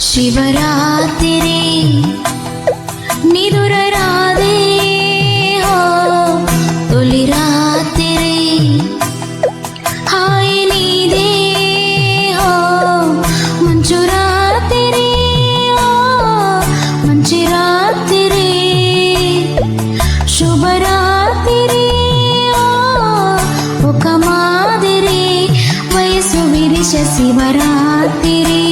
శివరాత్రి నిదుర తొలి రాత్రి హాయి నీదే మంచు రాత్రి మంచి రాత్రి శుభరాత్రి ఒక మాదిరి వయసు విరిశ శివరాత్రి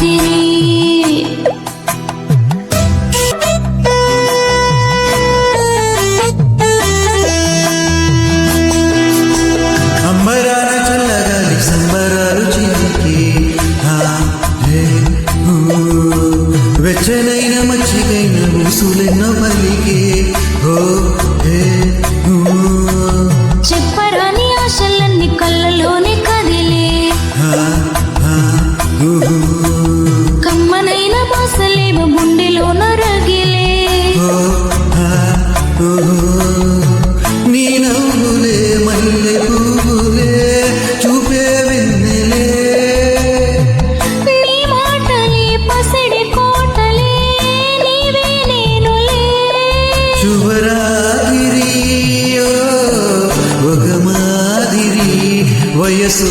శివరాత్రి అంబరాల చల్లగాలి సంబరాలు చిలికి వెచ్చనైన మచ్చికైన ఊసులెన్నో పల్లికి ఓ నీ నవ్వులే మల్లె పువ్వులే చూపే వెన్నెలే. నీ మాటలే పసిడి కోటలే నీవే నేనులే శుభరాత్రి ఓ, ఒక మాదిరి వయసు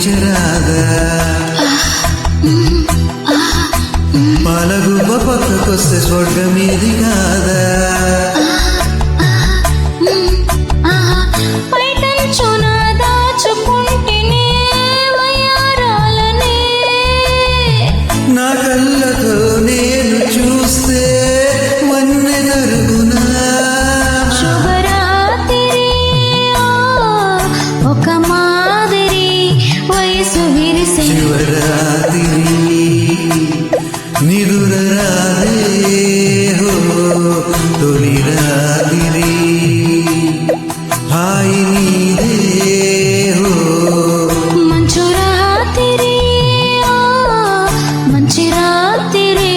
ముద్దు తీర్చరాగా పాలగుబ్బ పక్కకొస్తే స్వర్గమేది కాదా. నా కళ్ళతో నిదుర రాదే హో తొలి రాత్రి హాయి నీదే హో. మంచు రాత్రి, ఓ, మంచి రాత్రి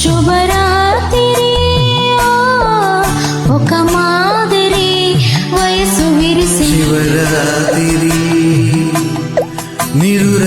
శుభరాత్రి ఒక మాదిరి వయసు విరిసే. శివరాత్రి నిదుర